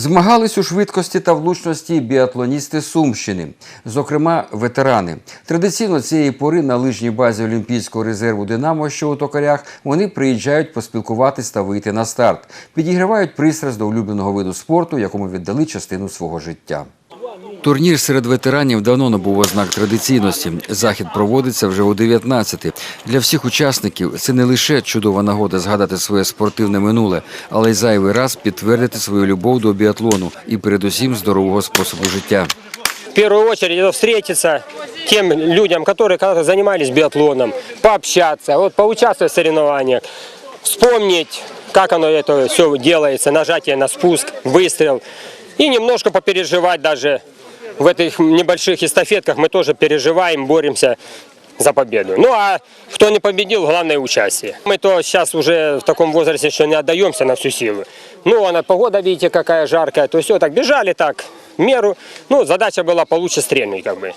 Змагались у швидкості та влучності біатлоністи Сумщини, зокрема ветерани. Традиційно цієї пори на лижній базі Олімпійського резерву Динамо, що у токарях, вони приїжджають поспілкуватись та вийти на старт. підігривають пристрасть до улюбленого виду спорту, якому віддали частину свого життя. Турнір серед ветеранів давно набув ознак традиційності. Захід проводиться вже у 19-ти. Для всіх учасників це не лише чудова нагода згадати своє спортивне минуле, але й зайвий раз підтвердити свою любов до біатлону і передусім здорового способу життя. В первую очередь это встретиться тем людям, которые когда-то занимались биатлоном, пообщаться, вот поучаствовать в соревнованиях, вспомнить, как оно это все делается, нажатие на спуск, выстрел. И немножко попереживать даже в этих небольших эстафетках мы тоже переживаем, боремся за победу. Ну а кто не победил, главное участие. Мы то сейчас уже в таком возрасте еще не отдаемся на всю силу. Ну, она погода, видите, какая жаркая, то все так бежали так, в меру. Ну, задача была получше стрельнуть, как бы.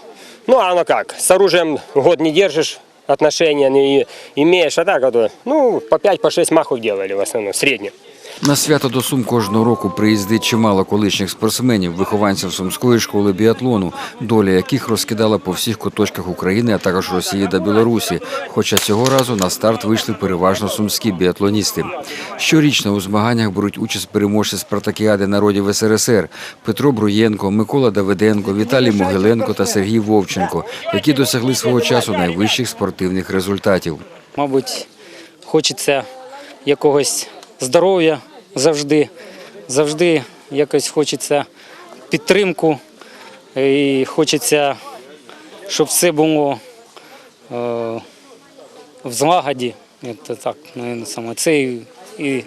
Ну, а оно как, с оружием год не держишь, отношения не имеешь, а так, вот, ну, по 5-6 махов делали в основном, в среднем. На свято до Сум кожного року приїздить чимало колишніх спортсменів, вихованців Сумської школи біатлону, доля яких розкидала по всіх куточках України, а також Росії та Білорусі. Хоча цього разу на старт вийшли переважно сумські біатлоністи. Щорічно у змаганнях беруть участь переможці спартакіади народів СРСР Петро Бруєнко, Микола Давиденко, Віталій Могиленко та Сергій Вовченко, які досягли свого часу найвищих спортивних результатів. Мабуть, хочеться якогось здоров'я завжди. Завжди якось хочеться підтримку і хочеться, щоб все було е, в злагоді. Це так, саме. Це і, і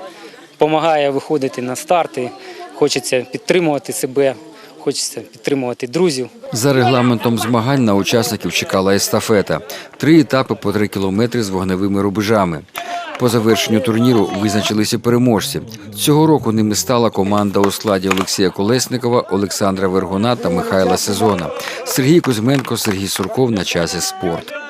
допомагає виходити на старти. Хочеться підтримувати себе, хочеться підтримувати друзів. За регламентом змагань на учасників чекала естафета. Три етапи по три кілометри з вогневими рубежами. По завершенню турніру визначилися переможці. Цього року ними стала команда у складі Олексія Колесникова, Олександра Вергуна та Михайла Сезона. Сергій Кузьменко, Сергій Сурков на часі спорт.